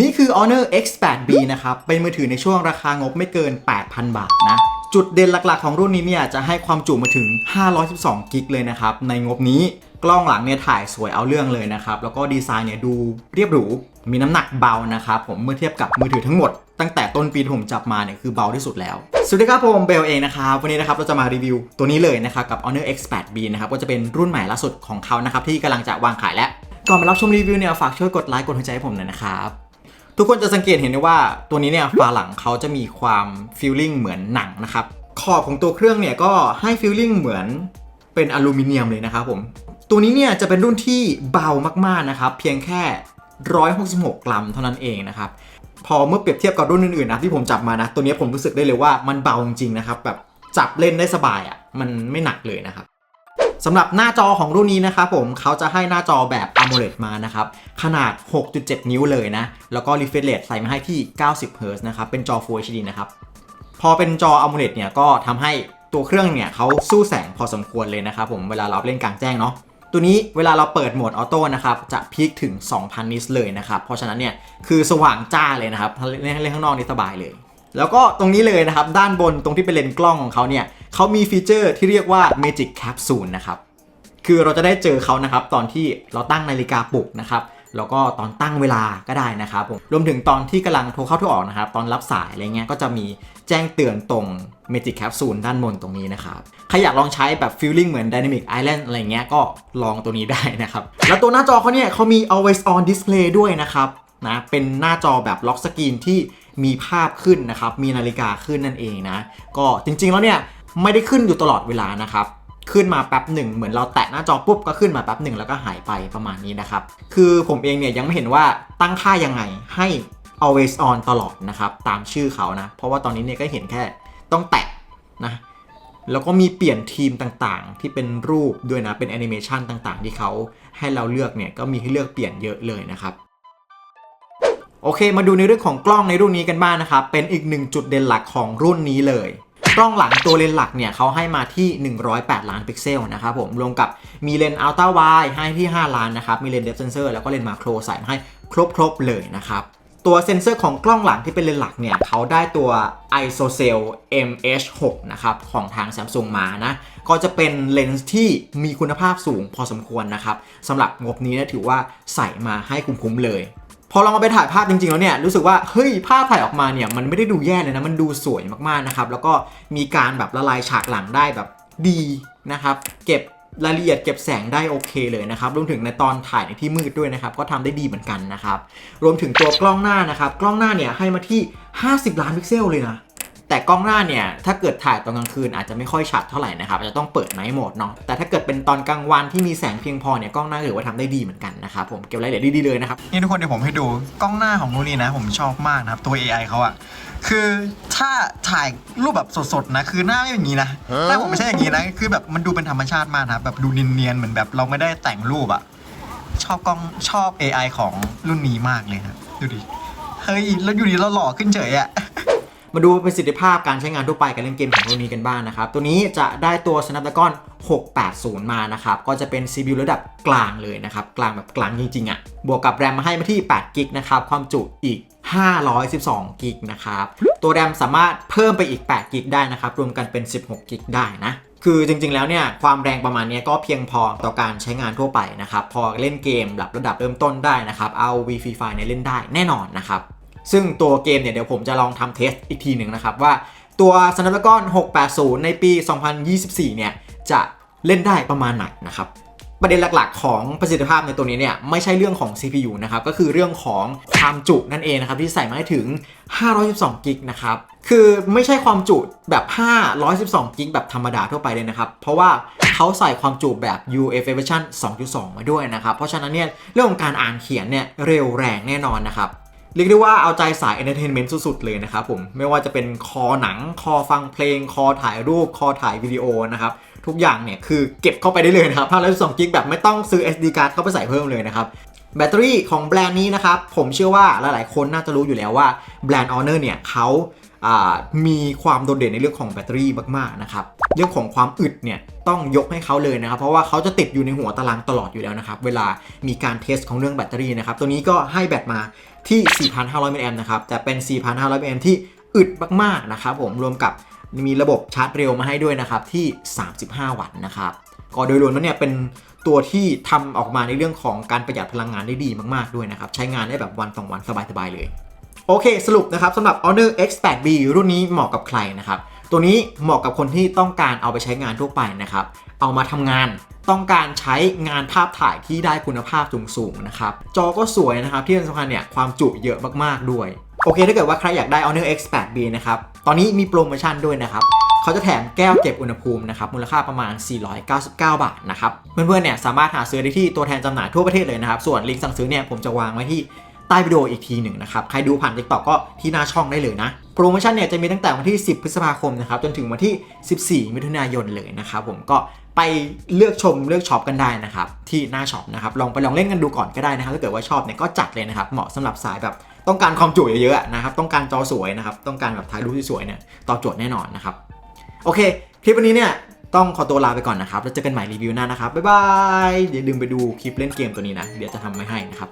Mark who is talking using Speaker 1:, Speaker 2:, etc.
Speaker 1: นี่คือ Honor X8B นะครับ เป็นมือถือในช่วงราคางบไม่เกิน 8,000 บาทนะ จุดเด่นหลักๆ ของรุ่นนี้เนี่ยจะให้ความจุมาถึง 512กิกเลยนะครับ ในงบนี้กล้องหลังเนี่ยถ่ายสวยเอาเรื่องเลยนะครับ แล้วก็ดีไซน์เนี่ยดูเรียบหรู มีน้ำหนักเบานะครับผมเมื่อเทียบกับมือถือทั้งหมด ตั้งแต่ต้นปีที่ผมจับมาเนี่ยคือเบาที่สุดแล้ว สวัสดีครับผมเบลเองนะครับ วันนี้นะครับเราจะมารีวิวตัวนี้เลยนะครับกับ Honor X8B นะครับก็จะเป็นรุ่นใหม่ล่าสุดของเขานะครับที่กำลังจะวางขายแล้วก่อนไปรับชมรีวิวเนี่ยฝากช่วยกดไลค์กดหัวใจให้ผมหน่อยนะครับ ทุกคนจะสังเกตเห็นได้ว่าตัวนี้เนี่ยฝาหลังเขาจะมีความฟีลลิ่งเหมือนหนังนะครับขอบของตัวเครื่องเนี่ยก็ให้ฟีลลิ่งเหมือนเป็นอลูมิเนียมเลยนะครับผมตัวนี้เนี่ยจะเป็นรุ่นที่เบามากๆนะครับเพียงแค่ 166 กรัมเท่านั้นเองนะครับพอเมื่อเปรียบเทียบกับรุ่นอื่นๆนะที่ผมจับมานะตัวนี้ผมรู้สึกได้เลยว่ามันเบาจริงๆนะครับแบบจับเล่นได้สบายอะ่ะมันไม่หนักเลยนะครับ สำหรับหน้าจอของรุ่นนี้นะครับผมเขาจะให้หน้าจอแบบ AMOLED มานะครับขนาด 6.7 นิ้วเลยนะ แล้วก็ refresh rate ใส่มาให้ที่ 90 Hz นะครับเป็นจอ Full HD นะครับพอเป็นจอ AMOLED เนี่ยก็ทำให้ตัวเครื่องเนี่ยเขาสู้แสงพอสมควรเลยนะครับผมเวลาเราเล่นกลางแจ้งเนาะตัวนี้เวลาเราเปิดโหมดออโต้นะครับจะพีคถึง 2,000 นิตเลยนะครับเพราะฉะนั้นเนี่ยคือสว่างจ้าเลยนะครับเล่นเล่นข้างนอกนี่สบายเลย แล้วก็ตรงนี้เลยนะครับ ด้านบนตรงที่เป็นเลนส์กล้องของเขาเนี่ยเขามีฟีเจอร์ที่เรียกว่า Magic Capsule นะครับ คือเราจะได้เจอเขานะครับ ตอนที่เราตั้งนาฬิกาปลุกนะครับแล้วก็ตอนตั้งเวลาก็ได้นะครับผมรวมถึงตอนที่กำลังโทรเข้าโทรออกนะครับ ตอนรับสายอะไรเงี้ยก็จะมีแจ้งเตือนตรง Magic Capsule ด้านบนตรงนี้นะครับใครอยากลองใช้แบบ feeling เหมือน Dynamic Island อะไรเงี้ยก็ลองตัวนี้ได้นะครับ แล้วตัวหน้าจอเขาเนี่ยเขามี always on display ด้วยนะครับนะเป็นหน้าจอแบบล็อกสกรีนที่ มีภาพขึ้นนะครับ มีนาฬิกาขึ้นนั่นเองนะ ก็จริงๆแล้วเนี่ยไม่ได้ขึ้นอยู่ตลอดเวลานะครับขึ้นมาแป๊บหนึ่งเหมือนเราแตะหน้าจอปุ๊บก็ขึ้นมาแป๊บหนึ่งแล้วก็หายไปประมาณนี้นะครับ คือผมเองเนี่ยยังไม่เห็นว่าตั้งค่ายังไงให้ always on ตลอดนะครับ ตามชื่อเขานะ เพราะว่าตอนนี้เนี่ยก็เห็นแค่ต้องแตะนะแล้วก็มีเปลี่ยนทีมต่างๆ ที่เป็นรูปด้วยนะเป็นแอนิเมชันต่างๆ ที่เขาให้เราเลือกเนี่ยก็มีให้เลือกเปลี่ยนเยอะเลยนะครับ โอเค มาดูในเรื่องของกล้องในรุ่นนี้กันบ้างนะครับ เป็นอีกหนึ่งจุดเด่นหลักของรุ่นนี้เลย กล้องหลังตัวเลนส์หลักเนี่ยเขาให้มาที่ 108 ล้านพิกเซลนะครับผม รวมกับมีเลนส์อัลตร้าไวให้ที่ 5 ล้านนะครับ มีเลนส์เดฟเซนเซอร์แล้วก็เลนส์มาโครใส่ให้ครบๆเลยนะครับตัวเซ็นเซอร์ของกล้องหลังที่เป็นเลนส์หลักเนี่ยเขาได้ตัว ISOCELL MH6 นะครับของทาง Samsung มานะ ก็จะเป็นเลนส์ที่มีคุณภาพสูงพอสมควรนะครับสำหรับงบนี้นะถือว่าใส่มาให้คุ้มๆเลย พอเรามาไปถ่ายภาพจริงๆแล้วเนี่ยรู้สึกว่าเฮ้ยภาพถ่ายออกมาเนี่ยมันไม่ได้ดูแย่เลยนะมันดูสวยมากๆนะครับแล้วก็มีการแบบละลายฉากหลังได้แบบดีนะครับเก็บรายละเอียดเก็บแสงได้โอเคเลยนะครับรวมถึงในตอนถ่ายในที่มืดด้วยนะครับก็ทำได้ดีเหมือนกันนะครับรวมถึงตัวกล้องหน้านะครับกล้องหน้าเนี่ยให้มาที่ 50 ล้านพิกเซลเลยนะ แต่กล้องหน้าเนี่ยถ้าเกิดถ่ายตอนกลางคืนอาจจะไม่ค่อยชัดเท่าไหร่นะครับอาจจะต้องเปิดไนท์โหมดเนาะแต่ถ้าเกิดเป็นตอนกลางวันที่มีแสงเพียงพอเนี่ยกล้องหน้าถือว่าทำได้ดีเหมือนกันนะครับผมเก็บรายละเอียดดีๆเลยนะครับ
Speaker 2: นี่ทุกคนเดี๋ยวผมให้ดูกล้องหน้าของรุ่นนี้นะ ผมชอบมากนะครับตัว AI เขาอะคือถ้าถ่ายรูปแบบสดๆนะคือหน้าไม่อย่างนี้นะหน้าผมไม่ใช่อย่างนี้นะคือแบบมันดูเป็นธรรมชาติมากนะครับแบบดูเนียนๆเหมือนแบบเราไม่ได้แต่งรูปอะชอบกล้องชอบ AI ของรุ่นนี้มากเลยนะดูดิเฮ้ยแล้วอยู่ดีเราหล่อขึ้นเฉยอะ
Speaker 1: มาดูประสิทธิภาพการใช้งานทั่วไปการเล่นเกมของรุ่นนี้กันบ้างนะครับ ตัวนี้จะได้ตัว Snapdragon 680 มานะครับ ก็จะเป็น CPU ระดับกลางเลยนะครับ กลางแบบกลางจริงๆอะ่ะ บวกกับแรมมาให้มาที่8 g b นะครับ ความจุอีก 512 g b นะครับ ตัวแรมสามารถเพิ่มไปอีก8 g b ได้นะครับ รวมกันเป็น 16 g b ได้นะคือจริงๆ แล้วเนี่ยความแรงประมาณนี้ก็เพียงพอต่อการใช้งานทั่วไปนะครับ พอเล่นเกมแบบระดับเริ่มต้นได้นะครับ เอา v f r e Fire เนี่ยเล่นได้แน่นอนนะครับ ซึ่งตัวเกมเนี่ยเดี๋ยวผมจะลองทำเทสอีกทีหนึ่งนะครับว่าตัว Snapdragon 680 ในปี 2024 เนี่ยจะเล่นได้ประมาณไหนนะครับประเด็นหลักๆ ของประสิทธิภาพในตัวนี้เนี่ยไม่ใช่เรื่องของ CPU นะครับก็คือเรื่องของความจุนั่นเองนะครับที่ใส่มาให้ถึง 512 กิกนะครับคือไม่ใช่ความจุแบบ 512 กิกแบบธรรมดาทั่วไปเลยนะครับ เพราะว่าเขาใส่ความจุแบบ UFS version 2.2 มาด้วยนะครับ เพราะฉะนั้นเนี่ยเรื่องของการอ่านเขียนเนี่ยเร็วแรงแน่นอนนะครับ เรียกได้ว่าเอาใจสายเอนเตอร์เทนเมนต์สุดๆเลยนะครับผมไม่ว่าจะเป็นคอหนังคอฟังเพลง คอถ่ายรูป คอถ่ายวิดีโอนะครับทุกอย่างเนี่ยคือเก็บเข้าไปได้เลยนะครับถ้าเราสองกิกแบบไม่ต้องซื้อ SD card เข้าไปใส่เพิ่มเลยนะครับแบตเตอรี่ของแบรนด์นี้นะครับผมเชื่อว่าหลายๆคนน่าจะรู้อยู่แล้วว่าแบรนด์ออเนอร์เนี่ยเขา มีความโดดเด่นในเรื่องของแบตเตอรี่มากๆนะครับเรื่องของความอึดเนี่ยต้องยกให้เขาเลยนะครับ เพราะว่าเขาจะติดอยู่ในหัวตารางตลอดอยู่แล้วนะครับ เวลามีการเทสของเรื่องแบตเตอรี่นะครับ ตัวนี้ก็ให้แบตมาที่ 4,500 มิลลิแอมป์นะครับ แต่เป็น 4,500 มิลลิแอมป์ที่อึดมากๆนะครับผมรวมกับมีระบบชาร์จเร็วมาให้ด้วยนะครับที่ 35 วัตต์นะครับก็โดยรวมแล้วเนี่ยเป็นตัวที่ทำออกมาในเรื่องของการประหยัดพลังงานได้ดีมากๆด้วยนะครับ ใช้งานได้แบบวันต่อวันสบายๆเลย โอเค สรุปนะครับสำหรับ Honor X8B รุ่นนี้เหมาะกับใครนะครับ ตัวนี้เหมาะกับคนที่ต้องการเอาไปใช้งานทั่วไปนะครับ เอามาทำงานต้องการใช้งานภาพถ่ายที่ได้คุณภาพสูงๆนะครับ จอก็สวยนะครับ ที่สำคัญเนี่ยความจุเยอะมากๆด้วย โอเค ถ้าเกิดว่าใครอยากได้ Honor X8B นะครับ ตอนนี้มีโปรโมชั่นด้วยนะครับเขาจะแถมแก้วเก็บอุณหภูมินะครับมูลค่าประมาณ 499 บาทนะครับ เพื่อนๆเนี่ยสามารถหาซื้อได้ที่ตัวแทนจำหน่ายทั่วประเทศเลยนะครับ ส่วนลิงก์สั่งซื้อเนี่ยผมจะวางไว้ที่ ใต้วิดีโออีกทีหนึ่งนะครับ ใครดูผ่าน TikTok ก็ที่หน้าช่องได้เลยนะ โปรโมชั่นเนี่ยจะมีตั้งแต่วันที่ 10 พฤษภาคมนะครับ จนถึงวันที่ 14 มิถุนายนเลยนะครับผมก็ไปเลือกชมเลือกช็อปกันได้นะครับ ที่หน้าช็อปนะครับ ลองไปลองเล่นกันดูก่อนก็ได้นะครับ ถ้าเกิดว่าชอบเนี่ยก็จัดเลยนะครับ เหมาะสำหรับสายแบบต้องการความจุเยอะๆนะครับ ต้องการจอสวยนะครับ ต้องการแบบถ่ายรูปสวยๆเนี่ยตอบโจทย์แน่นอนนะครับ โอเค คลิปวันนี้เนี่ยต้องขอตัวลาไปก่อนนะครับ แล้วเจอกันใหม่รีวิวหน้านะครับ บ๊ายบาย อย่าลืมไปดูคลิปเล่นเกมตัวนี้นะ เดี๋ยวจะทำไว้ให้นะครับ